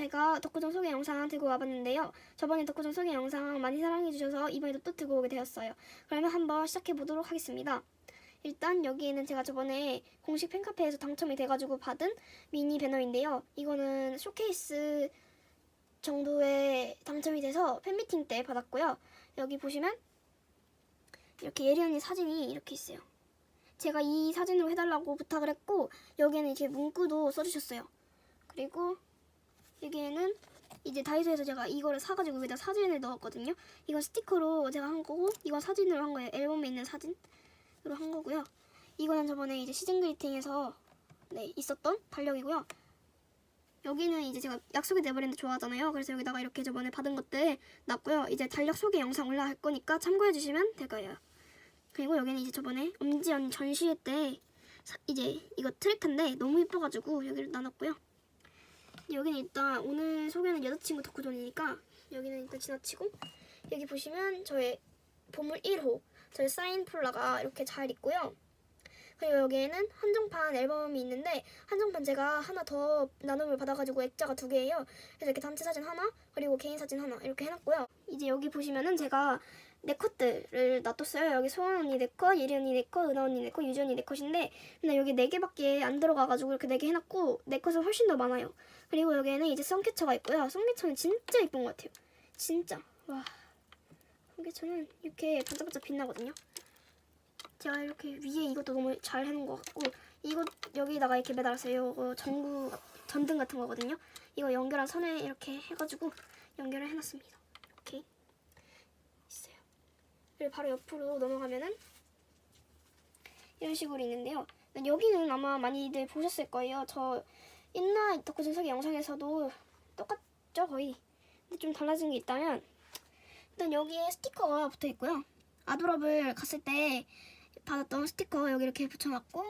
제가 덕후전 소개 영상 들고 와봤는데요. 저번에 덕후전 소개 영상 많이 사랑해주셔서 이번에도 또 들고 오게 되었어요. 그러면 한번 시작해보도록 하겠습니다. 일단 여기에는 제가 저번에 공식 팬카페에서 당첨이 돼가지고 받은 미니 배너인데요. 이거는 쇼케이스 정도에 당첨이 돼서 팬미팅 때 받았고요. 여기 보시면 이렇게 예리 언니 사진이 이렇게 있어요. 제가 이 사진으로 해달라고 부탁을 했고 여기에는 이렇게 문구도 써주셨어요. 그리고 이제 다이소에서 제가 이거를 사가지고 여기다 사진을 넣었거든요. 이건 스티커로 제가 한 거고 이건 사진으로 한 거예요. 앨범에 있는 사진으로 한 거고요. 이거는 저번에 이제 시즌 그리팅에서 네 있었던 달력이고요. 여기는 이제 제가 약속의 네버랜드 좋아하잖아요. 그래서 여기다가 이렇게 저번에 받은 것들 놨고요. 이제 달력 소개 영상 올라갈 거니까 참고해 주시면 될 거예요. 그리고 여기는 이제 저번에 엄지연 전시회 때 사- 이제 이거 트랙인데 너무 예뻐가지고 여기를 나눴고요. 여기는 일단 오늘 소개는 여자친구 덕후존이니까 여기는 일단 지나치고 여기 보시면 저의 보물 1호 저의 사인 폴라가 이렇게 잘 있고요. 그리고 여기에는 한정판 앨범이 있는데 한정판 제가 하나 더 나눔을 받아가지고 액자가 두 개예요. 그래서 이렇게 단체 사진 하나 그리고 개인 사진 하나 이렇게 해놨고요. 이제 여기 보시면은 제가 내 컷들을 놔뒀어요. 여기 소원 언니 내 컷, 예리 언니 내 컷, 은하 언니 내 컷, 유지 언니 내 컷인데 근데 여기 네 개밖에 안 들어가가지고 이렇게 네 개 해놨고 내 컷은 훨씬 더 많아요. 그리고 여기에는 이제 썬캐쳐가 있고요. 썬캐쳐는 진짜 예쁜 것 같아요. 진짜 와 썬캐쳐는 이렇게 반짝반짝 빛나거든요. 제가 이렇게 위에 이것도 너무 잘 해놓은 것 같고 이거 여기다가 이렇게 매달았어요. 이거 전구 전등 같은 거거든요. 이거 연결한 선에 이렇게 해가지고 연결을 해놨습니다. 있어요. 그리고 바로 옆으로 넘어가면은 이런 식으로 있는데요. 여기는 아마 많이들 보셨을 거예요. 저 옛날 덕후전 소개 영상에서도 똑같죠 거의. 근데 좀 달라진 게 있다면 일단 여기에 스티커가 붙어 있고요. 아도럽을 갔을 때 받았던 스티커 여기 이렇게 붙여놨고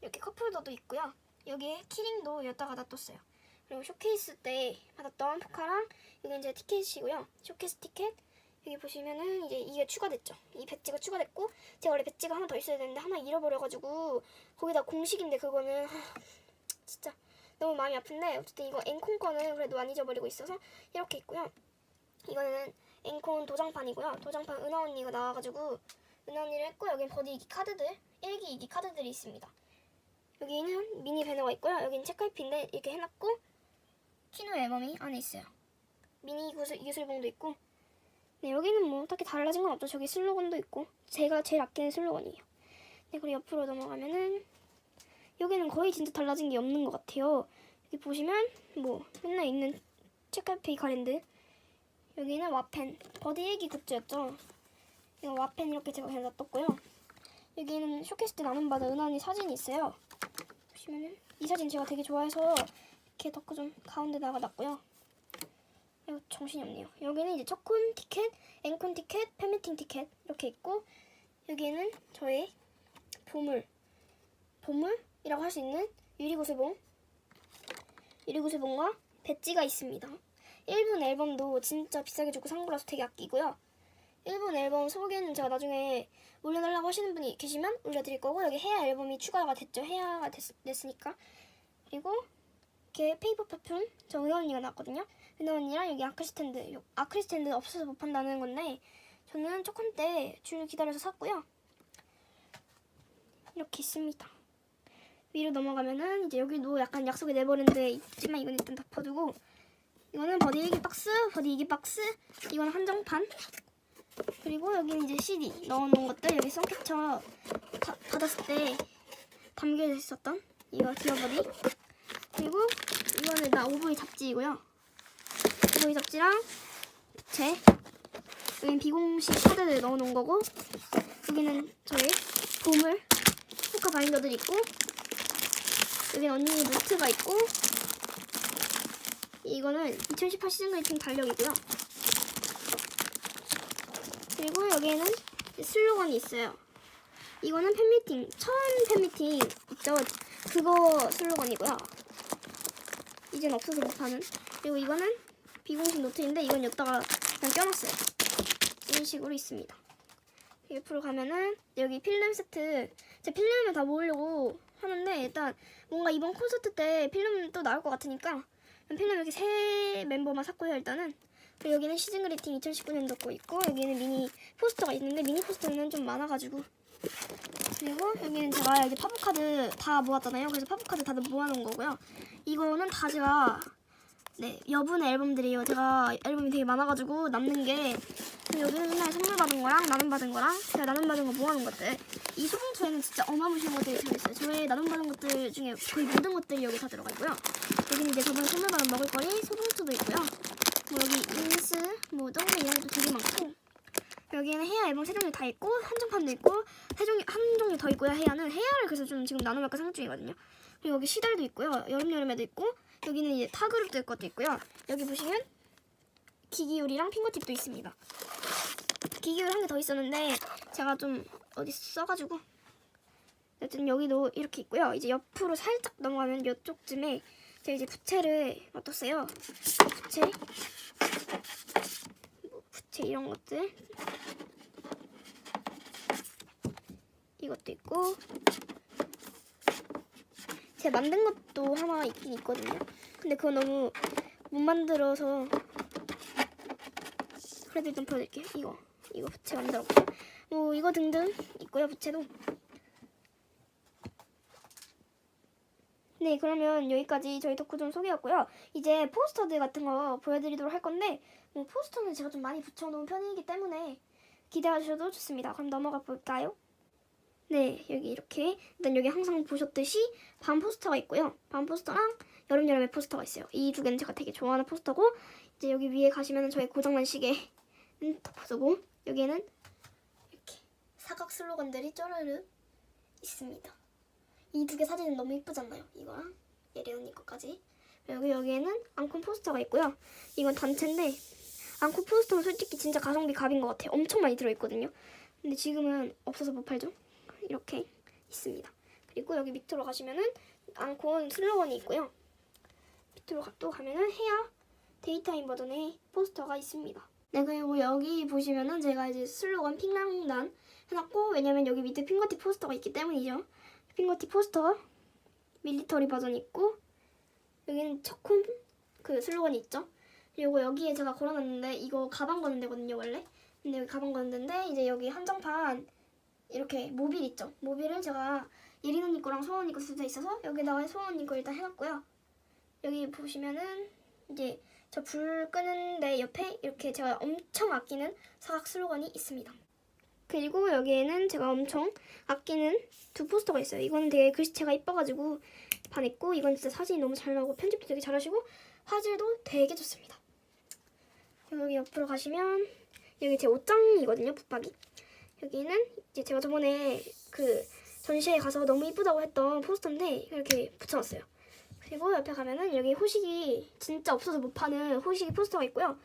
이렇게 컵홀더도 있고요. 여기에 키링도 여기다가 놔뒀어요. 그리고 쇼케이스 때 받았던 포카랑 여기 이제 티켓이고요. 쇼케이스 티켓 여기 보시면은 이제 이게 추가됐죠. 이 배지가 추가됐고 제가 원래 배지가 하나 더 있어야 되는데 하나 잃어버려가지고 거기다 공식인데 그거는 하, 진짜 너무 마음이 아픈데 어쨌든 이거 앵콘 거는 그래도 안 잊어버리고 있어서 이렇게 있고요. 이거는 앵콘 도장판이고요. 도장판 은하 언니가 나와가지고 은하 언니를 했고 여기는 버디 이기 카드들 1기 2기 카드들이 있습니다. 여기는 미니 배너가 있고요. 여기는 책갈피인데 이렇게 해놨고 키노 앨범이 안에 있어요. 미니 구슬, 유술봉도 있고 네 여기는 뭐 딱히 달라진 건 없죠. 저기 슬로건도 있고 제가 제일 아끼는 슬로건이에요. 네 그리고 옆으로 넘어가면은 여기는 거의 진짜 달라진 게 없는 것 같아요. 여기 보시면 뭐 맨날 있는 책갈피 가랜드 여기는 와펜 버디 일기 굿즈였죠. 이거 와펜 이렇게 제가 그냥 놔뒀고요. 여기는 쇼케이스 때 나눔 받은 은하 언니 사진이 있어요. 보시면은 이 사진 제가 되게 좋아해서 이렇게 덮고 좀 가운데다가 놨고요. 이거 정신이 없네요. 여기는 이제 초콘 티켓, 앵콘 티켓, 팬미팅 티켓 이렇게 있고 여기는 저의 보물, 보물이라고 할 수 있는 유리구슬봉, 유리구슬봉과 배지가 있습니다. 1분 앨범도 진짜 비싸게 주고 산 거라서 되게 아끼고요. 1분 앨범 소개는 제가 나중에 올려달라고 하시는 분이 계시면 올려드릴 거고 여기 헤어 앨범이 추가가 됐죠. 헤어가 됐, 됐으니까. 그리고 이렇게 페이퍼 퍼퓸 저 은하 언니가 나왔거든요. 은하 언니랑 여기 아크릴 스탠드 요- 아크릴 스탠드 없어서 못 판다는 건데 저는 조금 때줄 기다려서 샀고요. 이렇게 있습니다. 위로 넘어가면은 이제 여기도 약간 약속의 네버랜드에 있지만 이건 일단 덮어두고 이거는 버디 일기 박스, 버디 이기 박스, 이건 한정판. 그리고 여기는 이제 CD 넣어놓은 것들 여기 썬캡처 다- 받았을 때 담겨 있었던 이거 디어버디 그리고 이거는 나 오브이 잡지이고요. 오브이 잡지랑 제 여기는 비공식 카드를 넣어놓은 거고 여기는 저의 보물 포카 바인더들 있고 여기는 언니 노트가 있고 이거는 2018 시즌 그리팅 달력이고요. 그리고 여기에는 슬로건이 있어요. 이거는 팬미팅, 처음 팬미팅 있죠? 그거 슬로건이고요. 이젠 없어서 못하는. 그리고 이거는 비공식 노트인데 이건 여기다가 그냥 껴놨어요. 이런 식으로 있습니다. 옆으로 가면은 여기 필름 세트 제 필름을 다 모으려고 하는데 일단 뭔가 이번 콘서트 때 필름 또 나올 것 같으니까 필름 이렇게 세 멤버만 샀고요 일단은 그리고 여기는 시즌 그리팅 2019년도 거 있고 여기는 미니 포스터가 있는데 미니 포스터는 좀 많아가지고 그리고 여기는 제가 이제 파브카드 다 모았잖아요. 그래서 파브카드 다들 모아놓은 거고요. 이거는 다 제가 네 여분의 앨범들이에요. 제가 앨범이 되게 많아가지고 남는 게 여기는 맨날 선물 받은 거랑 나눔 받은 거랑 제가 나눔 받은 거 모아놓은 것들. 이 소봉투에는 진짜 어마무시한 것들이 들어있어요. 저의 나눔 받은 것들 중에 거의 모든 것들이 여기 다 들어가 있고요. 여기는 이제 저번에 선물 받은 먹을거리 소봉투도 있고요 뭐 여기 인스, 뭐 동그라미 이런 것도 되게 많고 여기에는 헤어 앨범 세 종류 다 있고 한정판도 있고 세 종류 한 종류 더 있고요 헤어는. 헤어를 그래서 좀 지금 나눔할까 생각 중이거든요. 그리고 여기 시달도 있고요 여름 여름에도 있고 여기는 이제 타그룹 될 것도 있고요. 여기 보시면 기기울이랑 핑거팁도 있습니다. 기기울 한개 더 있었는데 제가 좀 어디 써가지고. 어쨌든 여기도 이렇게 있고요. 이제 옆으로 살짝 넘어가면 이쪽쯤에 제가 이제 부채를 놔뒀어요. 부채 뭐 부채 이런 것들. 이것도 있고. 제가 만든 것도 하나 있긴 있거든요. 근데 그거 너무 못 만들어서 그래도 일단 보여드릴게요. 이거. 이거 부채 만들었고 뭐 이거 등등 있고요 부채도 네 그러면 여기까지 저희 덕후 좀 소개했고요. 이제 포스터들 같은 거 보여드리도록 할 건데 뭐 포스터는 제가 좀 많이 붙여놓은 편이기 때문에 기대하셔도 좋습니다. 그럼 넘어가 볼까요? 네 여기 이렇게. 일단 여기 항상 보셨듯이 밤 포스터가 있고요. 밤 포스터랑 여름 여름의 포스터가 있어요. 이 두 개는 제가 되게 좋아하는 포스터고 이제 여기 위에 가시면 저희 고장난 시계는 덮어두고 여기에는 이렇게 사각 슬로건들이 쪼르르 있습니다 이 두 개 사진은 너무 이쁘잖아요. 이거랑 예리 언니 거까지. 그리고 여기에는 앙콘 포스터가 있고요. 이건 단체인데 앙콘 포스터는 솔직히 진짜 가성비 갑인 것 같아요. 엄청 많이 들어있거든요. 근데 지금은 없어서 못 팔죠. 이렇게 있습니다. 그리고 여기 밑으로 가시면은 앙콘 슬로건이 있고요. 밑으로 가- 또 가면은 헤어 데이타임 버전의 포스터가 있습니다. 네 그리고 여기 보시면은 제가 이제 슬로건 핑랑단 해놨고 왜냐면 여기 밑에 핑거티 포스터가 있기 때문이죠. 핑거티 포스터 밀리터리 버전 있고 여기는 초콤 그 슬로건이 있죠. 그리고 여기에 제가 걸어놨는데 이거 가방 거는 데거든요 원래. 근데 여기 가방 거는 데인데 이제 여기 한정판 이렇게 모빌 있죠. 모빌을 제가 예린 언니 거랑 소원 언니 거 쓰여 있어서 여기다가 소원 언니 거 일단 해놨고요. 여기 보시면은 이제 저 불 끄는데 옆에 이렇게 제가 엄청 아끼는 사각 슬로건이 있습니다. 그리고 여기에는 제가 엄청 아끼는 두 포스터가 있어요. 이거는 되게 글씨체가 이뻐가지고 반했고 이건 진짜 사진이 너무 잘 나오고 편집도 되게 잘하시고 화질도 되게 좋습니다. 여기 옆으로 가시면 여기 제 옷장이거든요. 붙박이. 여기는 이제 제가 저번에 그 전시회 가서 너무 이쁘다고 했던 포스터인데 이렇게 붙여놨어요. 그리고 옆에 가면은 여기 호식이 진짜 없어서 못 파는 호식이 포스터가 있고요.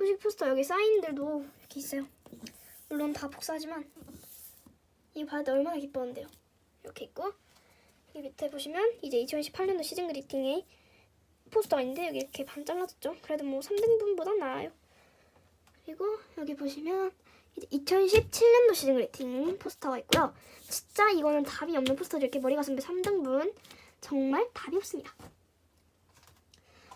호식 포스터 여기 사인들도 이렇게 있어요. 물론 다 복사하지만 이거 봐야 돼 얼마나 기뻤는데요. 이렇게 있고 여기 밑에 보시면 이제 2018년도 시즌 그리팅의 포스터가 있는데 여기 이렇게 반 잘라졌죠. 그래도 뭐 3등분보다 나아요. 그리고 여기 보시면 이제 2017년도 시즌 그리팅 포스터가 있고요. 진짜 이거는 답이 없는 포스터죠. 이렇게 머리 가슴에 3등분 정말 답이 없습니다.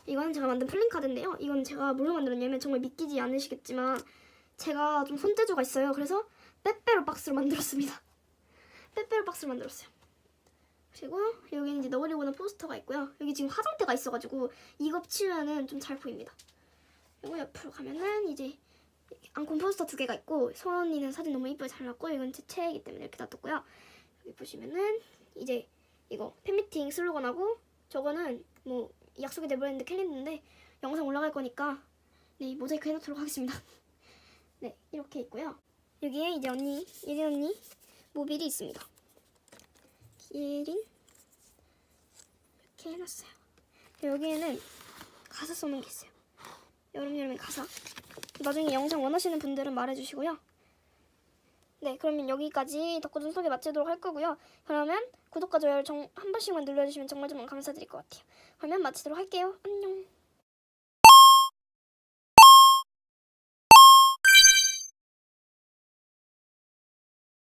이거는 제가 만든 플랜카드인데요. 이건 제가 뭘로 만들었냐면 정말 믿기지 않으시겠지만 제가 좀 손재주가 있어요. 그래서 빼빼로 박스로 만들었습니다. 빼빼로 박스를 만들었어요. 그리고 여기는 이제 넣으려고는 포스터가 있고요. 여기 지금 화장대가 있어가지고 이거 치우면은 좀 잘 보입니다. 그리고 옆으로 가면은 이제 앙콘 포스터 두 개가 있고 소언니는 사진 너무 이쁘게 잘 나왔고 이건 제 최애이기 때문에 이렇게 놔뒀고요. 여기 보시면은 이제 이거 팬미팅 슬로건하고 저거는 뭐 약속이 돼버렸는데 캘린더인데 영상 올라갈 거니까 네 모자이크 해놓도록 하겠습니다. 네 이렇게 있고요. 여기에 이제 언니 예린 언니 모빌이 있습니다. 예린 이렇게 해놨어요. 여기에는 가사 써놓은 게 있어요. 여름 여름의 가사. 나중에 영상 원하시는 분들은 말해주시고요. 네, 그러면 여기까지 덕후전 소개 마치도록 할 거고요. 그러면 구독과 좋아요 정, 한 번씩만 눌러주시면 정말 정말 감사드릴 것 같아요. 그러면 마치도록 할게요. 안녕.